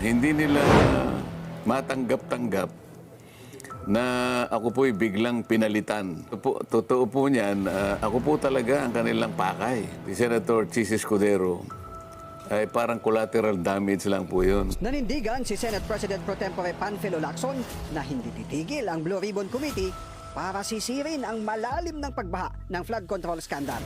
hindi nila matanggap-tanggap na ako po'y biglang pinalitan. Po, totoo po niyan, ah, ako po talaga ang kanilang pakay. Si Senator Chis Escudero ay parang collateral damage lang po yun. Nanindigan si Senate President Pro Tempore Panfilo Lacson na hindi titigil ang Blue Ribbon Committee para sisirin ang malalim ng pagbaha ng flood control scandal.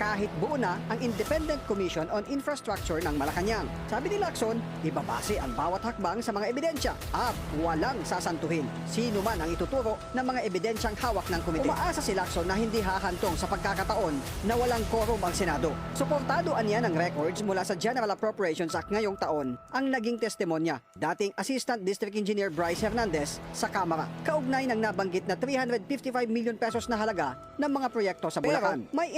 Kahit buo na ang Independent Commission on Infrastructure ng Malacanang. Sabi ni Lacson, ibabase ang bawat hakbang sa mga ebidensya at walang sasantuhin sino man ang ituturo ng mga ebidensyang hawak ng komite. Umaasa si Lacson na hindi hahantong sa pagkakataon na walang quorum ang Senado. Suportado aniya ng records mula sa General Appropriations Act ngayong taon ang naging testimonya dating Assistant District Engineer Bryce Hernandez sa Kamara. Kaugnay ng nabanggit na 355 million pesos na halaga ng mga proyekto sa Bulacan. may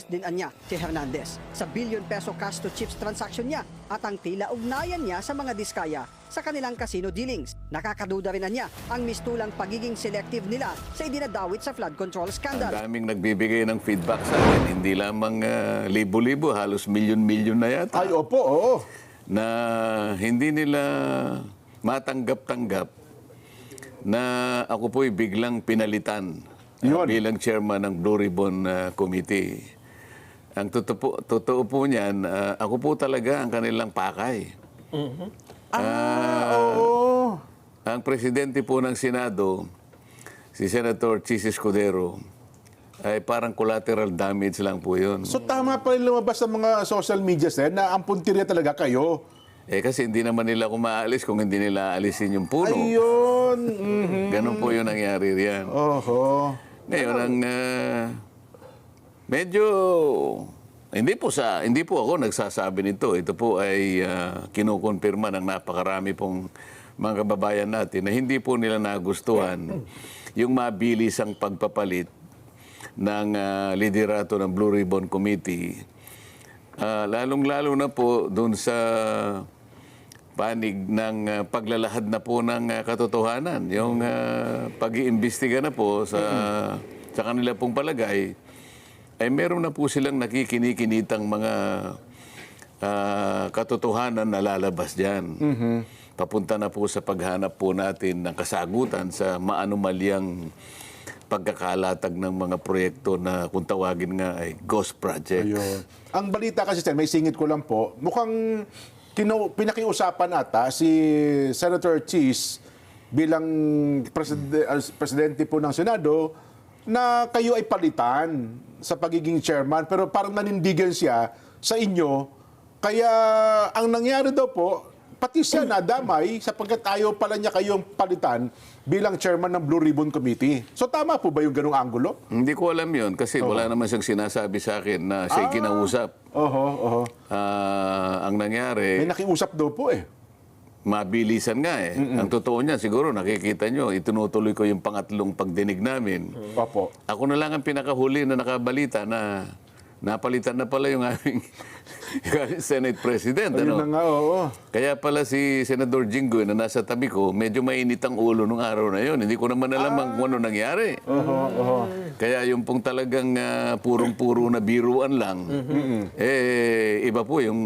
inconsistencies din anya si Hernandez sa billion peso cash to chips transaction niya at ang tila ugnayan niya sa mga diskaya sa kanilang casino dealings. Nakakaduda rin na niya ang mistulang pagiging selective nila sa idinadawit sa flood control Ang scandal. daming nagbibigay ng feedback sa akin. Hindi lamang ah, libo-libo, halos milyon-milyon na yata. Ay, opo, oo. na hindi nila matanggap-tanggap na ako po'y biglang pinalitan uh, Yun. bilang chairman ng Blue Ribbon uh, Committee. Ang totoo po, totoo po niyan, uh, ako po talaga ang kanilang pakay. Ah, oo. Ang presidente po ng Senado, si Senator Chis Escudero, ay parang collateral damage lang po yun. So tama pa rin lumabas sa mga social media, sir, na ang puntirya talaga kayo. Eh kasi hindi naman nila ako maalis kung hindi nila alisin yung puno. Ayun. mhm. Ganon po yung nangyari riyan. Oho. Ngayon, ang ah, medyo hindi po sa hindi po ako nagsasabi nito. Ito po ay uh, kinukumpirma ng napakarami pong mga kababayan natin na hindi po nila nagustuhan yung mabilis ang pagpapalit ng ah, liderato ng Blue Ribbon Committee. Ah, lalong-lalo na po doon sa panig ng ah, paglalahad na po ng ah, katotohanan. Yung uh, pag-iimbestiga na po sa, sa kanila pong palagay, ay meron na po silang nakikinikinitang mga ah, katotohanan na lalabas dyan. Papunta na po sa paghanap po natin ng kasagutan sa maanumalyang pagkakalatag ng mga proyekto na kung tawagin nga ay ghost projects. Ayun. Ang balita kasi, sir, may singit ko lang po, mukhang kinu- pinakiusapan ata si Senator Cheese bilang preside- uh, presidente po ng Senado na kayo ay palitan sa pagiging chairman pero parang nanindigan siya sa inyo kaya ang nangyari daw po pati siya nadamay sapagkat ayaw pala niya kayong palitan bilang chairman ng Blue Ribbon Committee. So tama po ba yung ganong angulo? Hindi ko alam yon kasi wala naman siyang sinasabi sa akin na siya kinausap. Oho, oho. Ah, ang May nangyari, nakiusap daw po eh. Mabilisan nga eh. Ang totoo niya, siguro nakikita nyo, itinutuloy ko yung pangatlong pagdinig namin. Opo. Ako na lang ang pinakahuli na nakabalita na napalitan na pala yung aming, yung aming Senate President. Ayun Ano? na nga, oo. Kaya pala si Senador Jinggoy na nasa tabi ko, medyo mainit ang ulo nung araw na yon. Hindi ko naman alam kung ano nangyari. Oho, oho. Kaya yung pong talagang ah, purong-puro na biruan lang, eh, iba po yung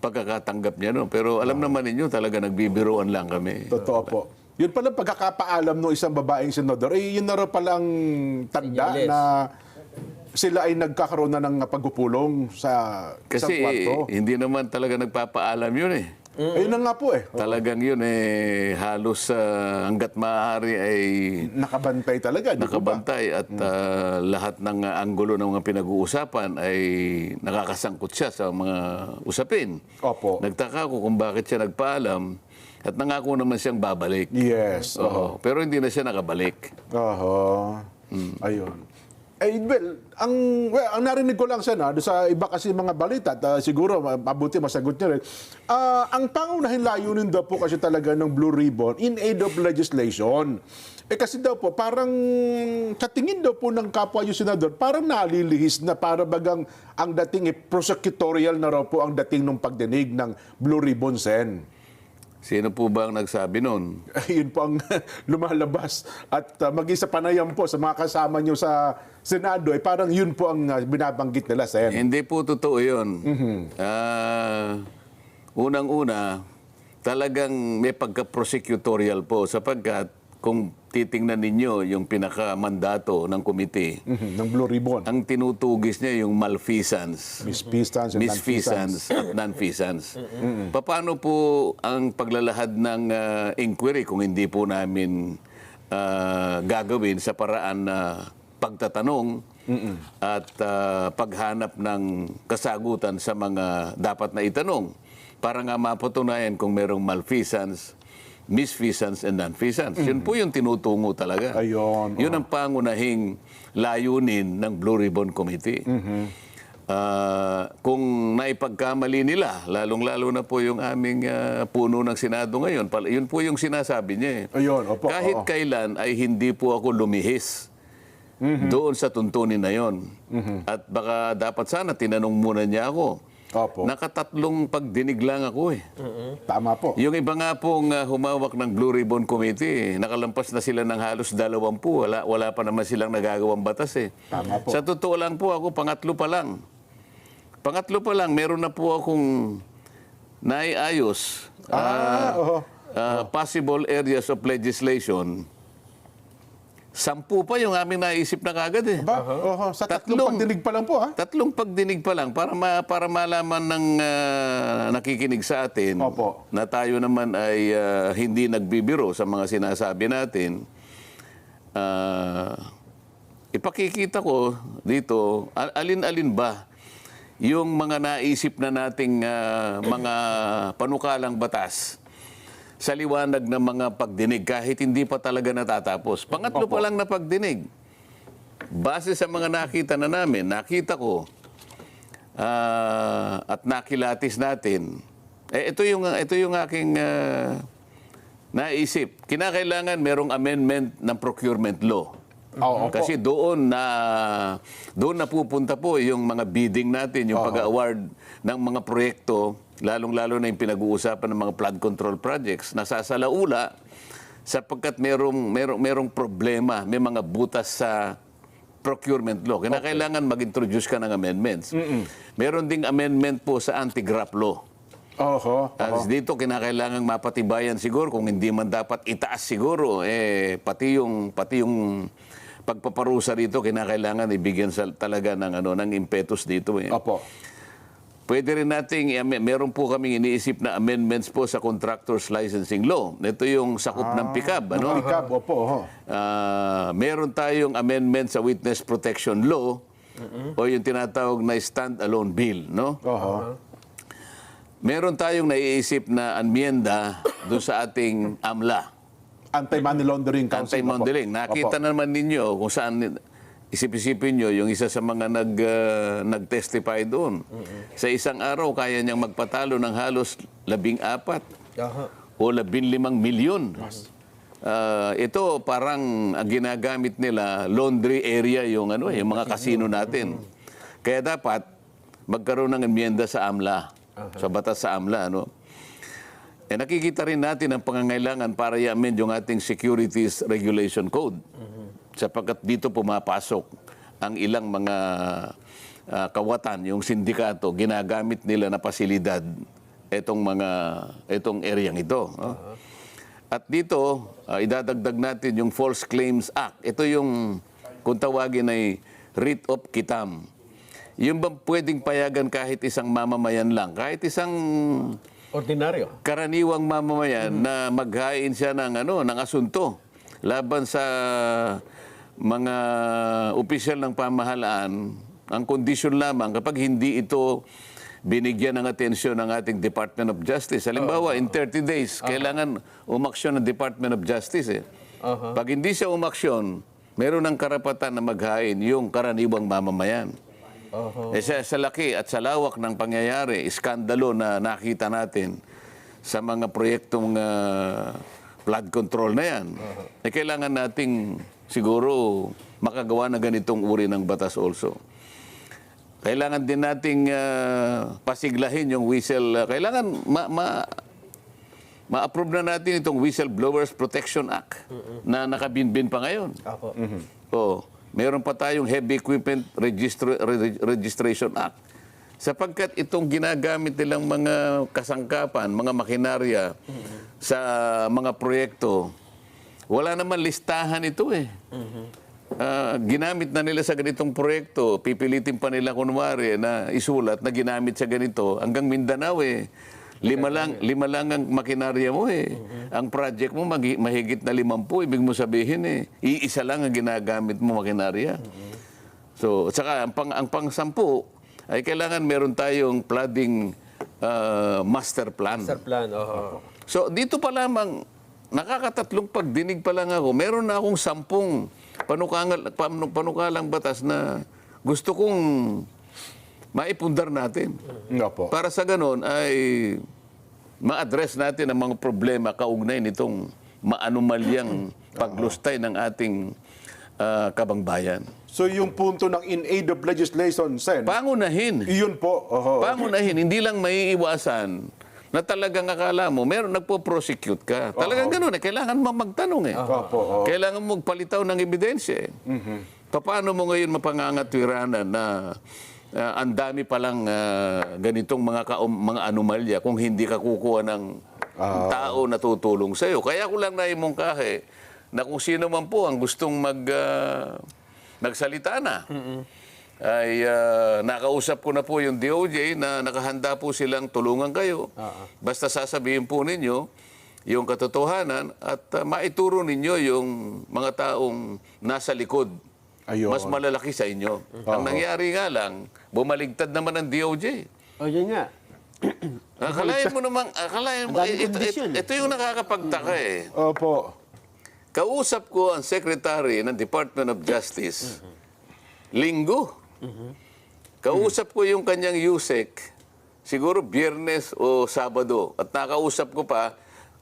pagkakatanggap niya. No? Pero alam naman ninyo, talaga nagbibiruan lang kami. Totoo po. Yun pala pagkakapaalam ng isang babaeng senador, eh, yun na raw palang tanda Senyales. na sila ay nagkakaroon na ng pagpupulong sa isang Kasi kwarto. hindi naman talaga nagpapaalam yun eh. Ayun na nga po eh. Talagang yun eh, halos ah, hanggat maaari ay Nakabantay talaga, di po ba? nakabantay at ah, lahat ng ah, anggulo ng mga pinag-uusapan ay nakakasangkot siya sa mga usapin. Opo. Nagtaka ako kung bakit siya nagpaalam at nangako naman siyang babalik. Yes. Oo. Pero hindi na siya nakabalik. Oho. Ayun. Eh, well, ang, well, ang narinig ko lang na, doon sa iba kasi mga balita, at ah, siguro ma- mabuti masagot niya rin, Ah, ang pangunahin layunin daw po kasi talaga ng Blue Ribbon in aid of legislation. Eh kasi daw po, parang sa tingin daw po ng kapwa yung senador, parang nalilihis na para bagang ang dating eh, prosecutorial na raw po ang dating ng pagdinig ng Blue Ribbon Sen. Sino po ba ang nagsabi noon? yun po ang lumalabas. At uh, maging sa panayam po sa mga kasama nyo sa Senado, eh, parang yun po ang uh, binabanggit nila, Sen. Hindi po totoo yun. Ah, Unang-una, talagang may pagka-prosecutorial po sapagkat kung titingnan ninyo yung pinaka-mandato ng komite, Mhm, ng Blue Ribbon. ang tinutugis niya yung malfeasance, Misfeasance misfeasance at non-feasance. Paano po ang paglalahad ng ah, inquiry kung hindi po namin ah, gagawin sa paraan na pagtatanong at ah, paghanap ng kasagutan sa mga dapat na itanong? Para nga mapatunayan kung merong malfeasance, misfeasance and non-feasance. Yun po yung tinutungo talaga. Ayun, Yun ang pangunahing layunin ng Blue Ribbon Committee. Ah, kung naipagkamali nila, lalong-lalo na po yung aming ah, puno ng Senado ngayon, pal- yun po yung sinasabi niya. Eh. Ayun, opo, Kahit oo. kailan ay hindi po ako lumihis doon sa tuntunin na yon. At baka dapat sana tinanong muna niya ako. Opo. Nakatatlong pagdinig lang ako eh. Tama po. Yung iba nga pong uh, humawak ng Blue Ribbon Committee, nakalampas na sila ng halos dalawampu. Wala, wala pa naman silang nagagawang batas eh. Tama po. Sa totoo lang po ako, pangatlo pa lang. Pangatlo pa lang, meron na po akong naiayos. Ah, uh, oo. uh, possible areas of legislation. Sampu pa yung aming naisip na kagad eh. Ba? Oho, sa tatlong, Tatlong. pagdinig pa lang po, ha? Tatlong pagdinig pa lang para ma, para malaman ng ah, nakikinig sa atin Opo. na tayo naman ay ah, hindi nagbibiro sa mga sinasabi natin. Ah, ipakikita ko dito al- alin-alin ba yung mga naisip na nating ah, mga panukalang batas sa liwanag ng mga pagdinig kahit hindi pa talaga natatapos. Pangatlo pa lang na pagdinig. Base sa mga nakita na namin, nakita ko ah, at nakilatis natin. Eh, ito yung ito yung aking ah, naisip. Kinakailangan merong amendment ng procurement law. Oo, opo. Kasi doon na doon na pupunta po yung mga bidding natin, yung pag-award ng mga proyekto, lalong-lalo na yung pinag-uusapan ng mga flood control projects, nasasalaula sapagkat merong merong merong problema, may mga butas sa procurement law. Kinakailangan mag-introduce ka ng amendments. Meron ding amendment po sa anti-graft law. Oho. At dito kinakailangang mapatibayan siguro kung hindi man dapat itaas siguro eh pati yung pati yung pagpaparusa dito kinakailangan ibigyan sa, talaga ng ano ng impetus dito eh. Opo. Pwede rin nating i- meron po kaming iniisip na amendments po sa contractors licensing law. Ito yung sakop ng PICAB ano. Ikab, opo, oho. Ah, meron tayong amendment sa witness protection law o yung tinatawag na stand-alone bill, no? Oho. Meron tayong naiisip na amyenda doon sa ating AMLA, Anti-money laundering council. anti-modeling. opo. Nakita Opo. naman ninyo kung saan isip-isipin nyo yung isa sa mga nag, ah, nag-testify doon. Sa isang araw, kaya niyang magpatalo ng halos labing apat o labing limang milyon. Ah, ito parang ang ginagamit nila laundry area yung ano yung mga kasino natin. Kaya dapat magkaroon ng emyenda sa AMLA, sa batas sa AMLA ano. Eh nakikita rin natin ang pangangailangan para i-amend yung ating Securities Regulation Code. Sapagkat dito pumapasok ang ilang mga ah, kawatan, yung sindikato, ginagamit nila na pasilidad itong mga itong ereyang ito. no? At dito, ah, idadagdag natin yung False Claims Act. Ito yung, kung tawagin ay writ of kitam. Yung bang pwedeng payagan kahit isang mamamayan lang, kahit isang Ordinaryo. karaniwang mamamayan na maghain siya ng ano ng asunto laban sa mga opisyal ng pamahalaan ang kondisyon lamang kapag hindi ito binigyan ng atensyon ng ating Department of Justice. Halimbawa, in 30 days, kailangan umaksyon ng Department of Justice. Eh. Pag hindi siya umaksyon, meron ng karapatan na maghain yung karaniwang mamamayan. Eh, sa, sa laki at sa lawak ng pangyayari, iskandalo na nakita natin sa mga proyektong ah, flood control na yan, eh, kailangan nating siguro makagawa na ganitong uri ng batas also. Kailangan din nating ah, pasiglahin yung whistle. ah, kailangan ma, ma, ma-approve na natin itong Whistleblowers Protection Act na nakabinbin pa ngayon. Apo. Oh, meron pa tayong Heavy Equipment Registra- Re- Registration Act Sapagkat itong ginagamit nilang mga kasangkapan, mga makinarya sa mga proyekto, wala naman listahan ito eh. Ah, ginamit na nila sa ganitong proyekto, pipilitin pa nila kunwari na isulat na ginamit sa ganito hanggang Mindanao eh. Lima lang, lima lang ang makinarya mo eh. Ang project mo magi- mahigit na limampu, ibig mo sabihin eh. Iisa lang ang ginagamit mo makinarya. So, at saka ang pang ang pang-sampu ay kailangan meron tayong flooding ah, master plan. Sir plan, oho. So dito pa lamang, nakakatatlong pagdinig pa lang ako, meron na akong sampung panukangal, panu- panukalang batas na gusto kong maipundar natin. Nga po. Para sa ganon ay ma-address natin ang mga problema kaugnay nitong maanumalyang paglustay ng ating ah, kabangbayan. So yung punto ng in aid of legislation, Sen, Pangunahin. iyon po. Oho. Pangunahin, hindi lang maiiwasan na talagang akala mo, meron nagpo-prosecute ka. Talagang ganun eh. Kailangan mo magtanong eh. Opo, oho. Kailangan mo magpalitaw ng ebidensya eh. Paano mo ngayon mapangangatwiranan na ah, ang dami palang ah, ganitong mga, kaum, mga anomalya kung hindi ka kukuha ng tao na tutulong sa'yo. Kaya ko lang naimungkahe na kung sino man po ang gustong mag, ah, magsalita na, ay ah, nakausap ko na po yung DOJ na nakahanda po silang tulungan kayo. Basta sasabihin po ninyo yung katotohanan at ah, maituro ninyo yung mga taong nasa likod. Ayun. Mas malalaki sa inyo. Ang nangyari nga lang, bumaligtad naman ang DOJ. O, yun nga. Akalain mo naman, akalain mo, daming ito, ito, kondisyon. ito yung nakakapagtaka eh. Opo. Kausap ko ang Secretary ng Department of Justice linggo. Kausap ko yung kanyang USEC siguro biyernes o sabado. At nakausap ko pa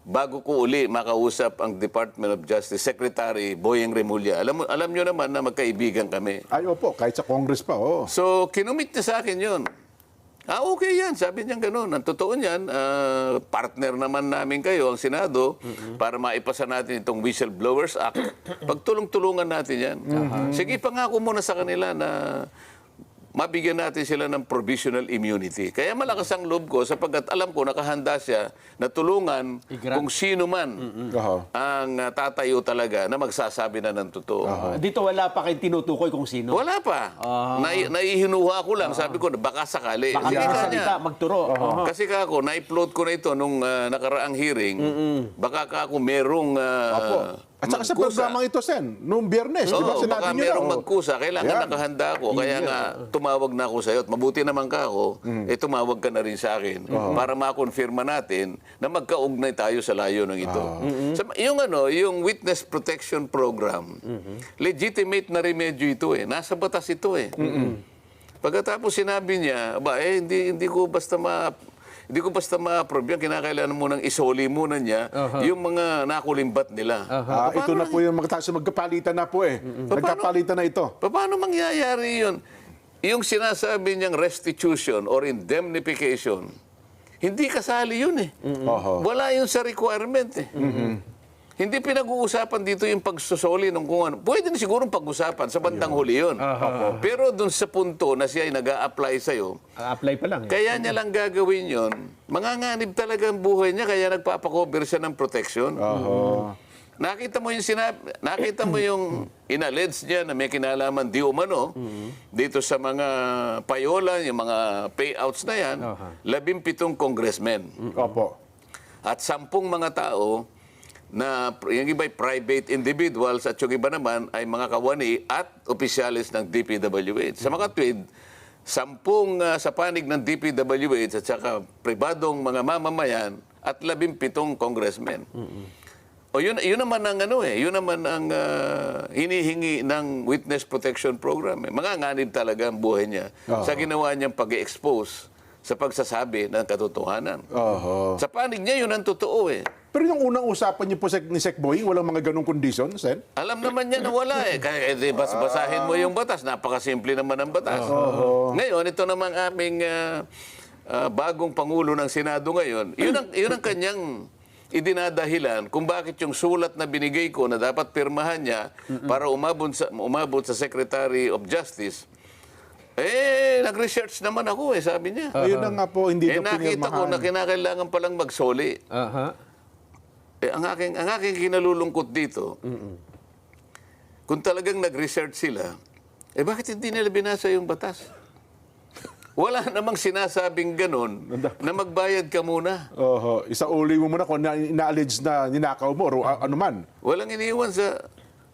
bago ko uli makausap ang Department of Justice Secretary Boyeng Remulla. Alam, alam nyo naman na magkaibigan kami. Ay, opo. Kahit sa Congress pa, oh. So, kinumit niya sa akin yun. Ah, okay yan. Sabi niya gano'n. Ang totoo niyan, ah, partner naman namin kayo, ang Senado, para maipasa natin itong Whistleblowers Act. Pagtulong-tulungan natin yan. Sige, pangako muna sa kanila na mabigyan natin sila ng provisional immunity. Kaya malakas ang loob ko sapagkat alam ko nakahanda siya na tulungan kung sino man Oho. ang ah, tatayo talaga na magsasabi na ng totoo. Dito wala pa kayong tinutukoy kung sino. Wala pa. Nai, naihinuha ko lang. Sabi ko, baka sakali. Baka Sige may ka salita, niya. magturo. Oho. Kasi ka ako, na-upload ko na ito nung ah, nakaraang hearing. Baka ka ako merong Opo. At saka sa programang ito, Sen, noong biyernes, di ba Oo, sinabi baka niyo na? merong oh. magkusa. Kailangan Yan. nakahanda ako. Kaya nga, tumawag na ako sa iyo. At mabuti naman ka ako, eh tumawag ka na rin sa akin para makonfirma natin na magkaugnay tayo sa layo ng ito. Sa, yung ano, yung Witness Protection Program, legitimate na remedyo ito eh. Nasa batas ito eh. Pagkatapos sinabi niya, ba, eh, hindi, hindi ko basta ma... Hindi ko basta ma-approve yan. Kinakailangan mo nang isoli muna niya yung mga nakulimbat nila. Ah, ito na po yung magkataas magkapalitan na po eh. Nagkapalitan na ito. Pa- Paano mangyayari yun? Yung sinasabi niyang restitution or indemnification, hindi kasali yun eh. Oho. Wala yun sa requirement eh. Hindi pinag-uusapan dito yung pagsusoli ng kung ano. Pwede na siguro pag-usapan sa bandang huli yun. Pero dun sa punto na siya ay nag apply sa'yo, apply pa lang. Eh. kaya niya lang gagawin yon, manganganib talaga ang buhay niya, kaya nagpapakover siya ng protection. Oho. Nakita mo yung sinab nakita mo yung inalleged niya na may kinalaman di umano dito sa mga payola, yung mga payouts na yan, labing pitong congressmen Opo. at sampung mga tao na yung iba ay private individuals at yung iba naman ay mga kawani at opisyalis ng DPWH. Sa mga tweet, sampung ah, sa panig ng DPWH at saka pribadong mga mamamayan at labing pitong congressmen. O yun, yun naman ang ano eh, yun naman ang ah, hinihingi ng Witness Protection Program. Eh. Manganganib talaga ang buhay niya sa ginawa niyang pag-expose sa pagsasabi ng katotohanan. Oho. Sa panig niya, yun ang totoo eh. Pero yung unang usapan niyo po sa, ni Sec Boying, walang mga ganong condition, Sen? Alam naman niya na wala eh. Kaya eh, di, bas, basahin mo yung batas. Napakasimple naman ang batas. Ngayon, ito namang aming ah, ah, bagong Pangulo ng Senado ngayon. Yun ang, yun ang kanyang idinadahilan kung bakit yung sulat na binigay ko na dapat pirmahan niya para umabot sa, umabot sa Secretary of Justice Eh, nag-research naman ako eh, sabi niya. Ayun na nga po, hindi eh, na nakita ko na kinakailangan palang magsoli. Aha. Eh, ang aking, ang aking kinalulungkot dito, kung talagang nag-research sila, eh bakit hindi nila binasa yung batas? Wala namang sinasabing ganun na magbayad ka muna. Oho, isa uli mo muna kung na, ina-allege na ninakaw mo o a- ano man. Walang iniwan sa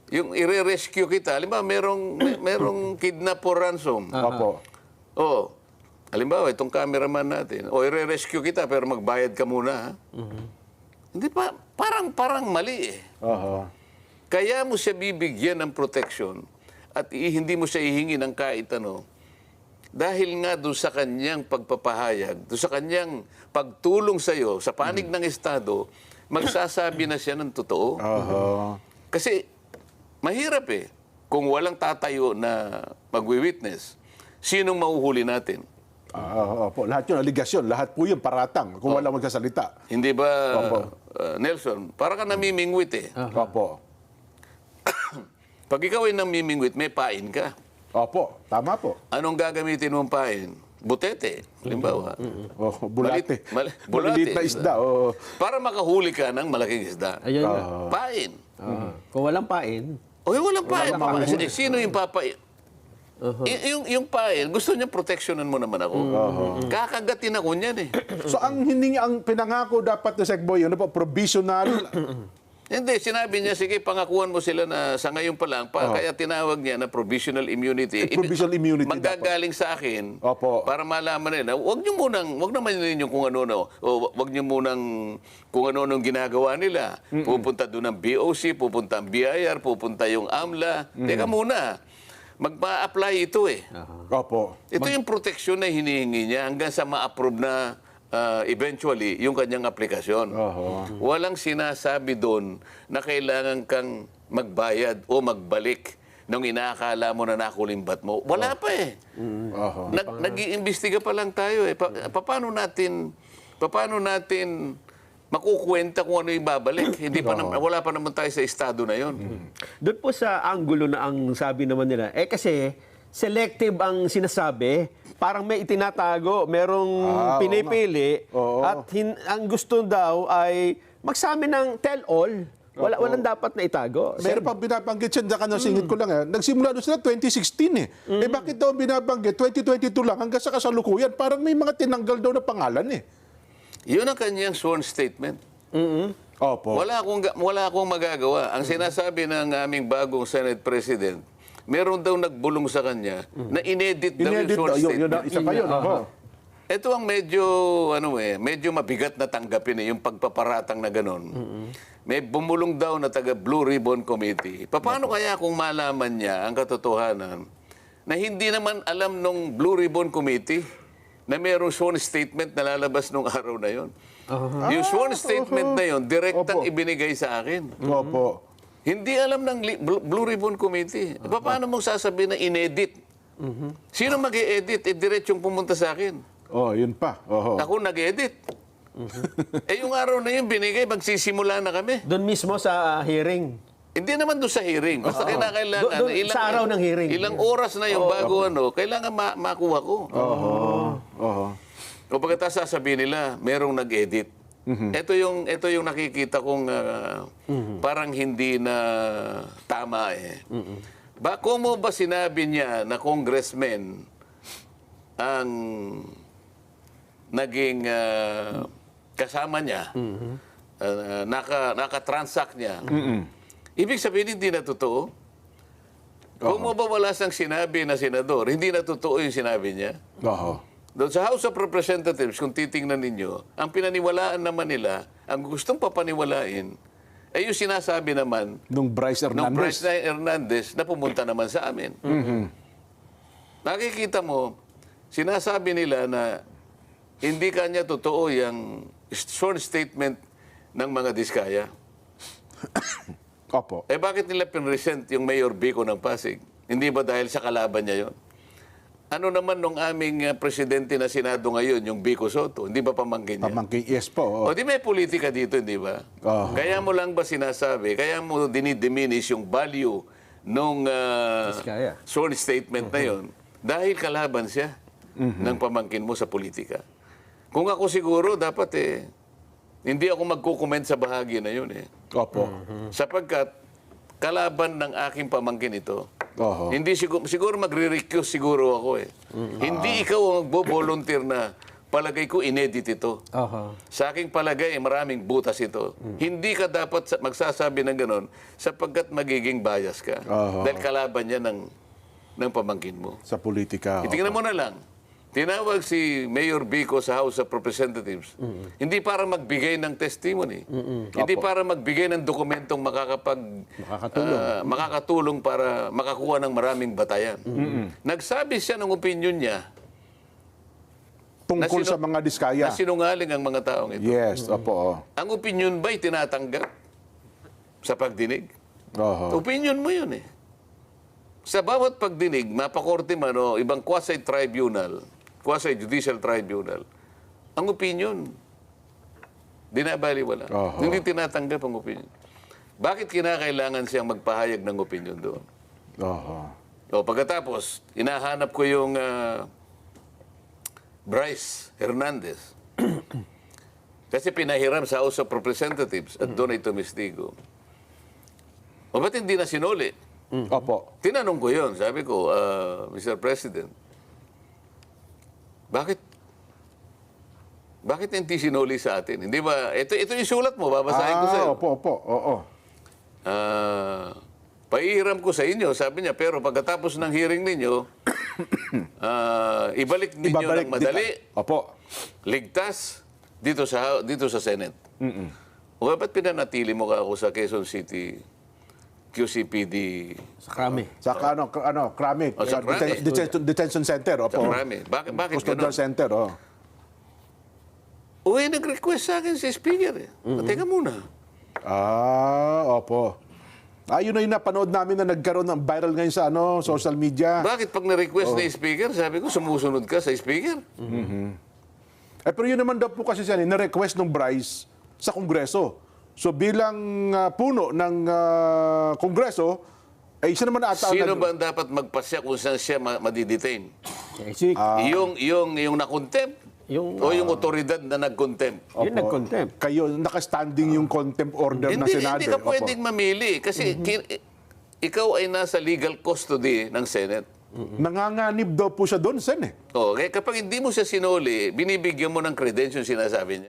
yung ire-rescue kita. Halimbawa, merong, may- merong kidnap or ransom. Opo. Oh, halimbawa, itong cameraman natin, o ire-rescue kita pero magbayad ka muna. ha? Hindi pa, parang, parang mali eh. Oho. Kaya mo siya bibigyan ng protection at hindi mo siya ihingi ng kahit ano. Dahil nga doon sa kanyang pagpapahayag, doon sa kanyang pagtulong sa iyo, sa panig ng Estado, magsasabi na siya ng totoo. Oho. Kasi mahirap eh. Kung walang tatayo na magwi-witness, sinong mahuhuli natin? Ah, opo, lahat yun, aligasyon, lahat po yun, paratang, kung wala magsasalita. Hindi ba, Opo. uh, Nelson, para ka namimingwit eh. Opo. Pag ikaw ay namimingwit, may pain ka. Opo, tama po. Anong gagamitin mong pain? Butete, halimbawa. Oh, bulate. Mali- Maliliit na bulate. isda. Oh. Para makahuli ka ng malaking isda. Ayan nga. Pain. Aha. Kung walang pain, O walang pain. Walang eh, sino yung papain? Y- yung, yung pain, gusto niya protectionan mo naman ako. Kakagatin ako niyan eh. So ang hiningi ang pinangako dapat na Sekboy, ano po, provisional. Hindi, sinabi niya, sige, pangakuan mo sila na sa ngayon pa lang, pa, kaya tinawag niya na provisional immunity. Eh, provisional immunity Manggagaling sa akin Opo. para malaman nila, huwag niyo munang, huwag naman ninyo kung ano, no, o huwag niyo munang kung ano nung ginagawa nila. Pupunta doon ang BOC, pupunta ang BIR, pupunta yung AMLA. Teka muna, magpa-apply ito eh. Opo. Ito yung proteksyon na hinihingi niya hanggang sa ma-approve na ah, eventually yung kanyang aplikasyon. Oho. Walang sinasabi doon na kailangan kang magbayad o magbalik nung inaakala mo na nakulimbat mo. Wala pa eh. Oho. Nag, nag-iimbestiga pa lang tayo eh. Pa, paano natin paano natin makukwenta kung ano yung babalik? Hindi pa nam- wala pa naman tayo sa estado na 'yon. doon po sa anggulo na ang sabi naman nila, eh kasi selective ang sinasabi, parang may itinatago, merong Ah, oo pinipili, nga. Oo. at hin- ang gusto daw ay magsabi ng tell-all. Wala, walang dapat na itago. Meron pa binabanggit siya, dyan ka singit ko lang eh. Nagsimula doon sila 2016 eh. Eh bakit daw binabanggit 2022 lang hanggang sa kasalukuyan? Parang may mga tinanggal daw na pangalan eh. 'Yun ang kanyang sworn statement. Opo. Wala akong wala akong magagawa. Ang sinasabi ng aming bagong Senate President, meron daw nagbulong sa kanya na inedit daw yung sworn daw. Yun, yun, statement. isa pa yun. Oho. Ito ang medyo ano eh, medyo mabigat na tanggapin eh, yung pagpaparatang na ganun. May bumulong daw na taga Blue Ribbon Committee. Paano kaya kung malaman niya ang katotohanan na hindi naman alam nung Blue Ribbon Committee na mayroong sworn statement na lalabas nung araw na yon. Yung sworn statement na yon, direktang Opo. ibinigay sa akin. Opo. Hindi alam ng li- Blue Blue Ribbon Committee. Eh, paano mong sasabihin na inedit? Sino mag edit Eh, diretsong pumunta sa akin. Oh, yun pa. Oho. Ako nag-edit. eh yung araw na yun, binigay, magsisimula na kami. Doon mismo sa hearing. Hindi naman doon sa hearing. Basta kinakailangan. Doon- doon sa araw ng hearing. Ilang oras na yung bago ano, kailangan ma- makuha ko. Oho. Oho. O pagkatapos sasabihin nila, merong nag-edit. Ito yung ito yung nakikita kong ah, parang hindi na tama eh. Ba mo ba sinabi niya na congressman ang naging ah, kasama niya, ah, naka naka-transact niya. Ibig sabihin hindi na totoo. Kung mo ba wala siyang sinabi na senador, hindi na totoo yung sinabi niya. Oho. Doon sa House of Representatives, kung titingnan ninyo, ang pinaniwalaan naman nila, ang gustong papaniwalain, ay yung sinasabi naman Nung Bryce Hernandez. Bryce Hernandez na pumunta naman sa amin. Nakikita mo, sinasabi nila na hindi kanya totoo yung sworn statement ng mga diskaya. Opo. Eh bakit nila pinresent yung Mayor Bico ng Pasig? Hindi ba dahil sa kalaban niya yon? Ano naman nung aming uh, presidente na Senado ngayon, yung Bico Soto? Hindi ba pamangkin niya? Pamangking yes po. O di may politika dito, hindi ba? Oo. Kaya mo lang ba sinasabi, kaya mo dinidiminish yung value nung uh, sworn statement na yon dahil kalaban siya ng pamangkin mo sa politika. Kung ako siguro, dapat eh, hindi ako magkukomment sa bahagi na yun eh. Opo. Sapagkat kalaban ng aking pamangkin ito, Oho. hindi siguro, siguro magre-recuse siguro ako eh. Hindi ikaw ang magbo-volunteer na palagay ko inedit ito. Aha. Sa aking palagay, maraming butas ito. Hindi ka dapat sa- magsasabi ng ganon sapagkat magiging bias ka. Aha. Dahil kalaban niya ng, ng pamangkin mo. Sa politika. Itingnan mo na lang. Tinawag si Mayor Bico sa House of Representatives. Hindi para magbigay ng testimony. Hindi para magbigay ng dokumentong makakapag Makakatulong. ah, makakatulong para makakuha ng maraming batayan. Nagsabi siya ng opinion niya Tungkol sa mga diskaya. na sinungaling ang mga taong ito. Yes, opo. oh. Ang opinion ba'y tinatanggap sa pagdinig? Oho. Opinion mo yun eh. Sa bawat pagdinig, mapakorte man o ibang quasi-tribunal, quasi-judicial tribunal, ang opinion, dinabaliwala. Oho. Hindi tinatanggap ang opinion. Bakit kinakailangan siyang magpahayag ng opinion doon? Oho. O pagkatapos, inahanap ko yung ah, Bryce Hernandez. Kasi pinahiram sa House of Representatives at doon ay tumistigo. O ba't hindi na sinuli? Opo. Tinanong ko yon, sabi ko, ah, Mr. President, bakit bakit hindi sinuli sa atin? Hindi ba, ito, ito yung sulat mo, babasahin ko sa'yo. Ah, opo, opo. Oo. Ah, paihiram ko sa inyo, sabi niya, pero pagkatapos ng hearing ninyo, ah, ibalik ninyo Ibabalik ng madali, dito. Opo. ligtas, dito sa dito sa Senate. O ba't pinanatili mo ka ako sa Quezon City QCPD Sa krami. Sa ano, ano, Krami. Oh, sa Krami. deten- detention, detention center. Opo. sa Krami? Bakit, bakit Custodial ganun? center, oh. Uy, nag-request sa akin si Speaker. Eh. Teka muna. Ah, opo. Ah, yun na yun napanood namin na nagkaroon ng viral ngayon sa ano, social media. Bakit pag na-request ni Speaker, sabi ko, sumusunod ka sa Speaker? Eh, pero yun naman daw po kasi siya, na-request ng Bryce sa Kongreso. So bilang ah, puno ng ah, Kongreso, eh siya naman ata Sino ba ang dapat magpasya kung saan siya ma- madidetain? Eh, si, Yung, yung, yung nakontempt? Yung, o yung otoridad na nag-contempt? yun nag-contempt. Kayo, nakastanding yung contempt order ng Hindi, Senado. hindi ka Opo. pwedeng mamili. Kasi kin- ikaw ay nasa legal custody ng Senate. Nanganganib daw po siya doon, Sen eh. O, kaya kapag hindi mo siya sinuli, binibigyan mo ng credentials yung sinasabi niya.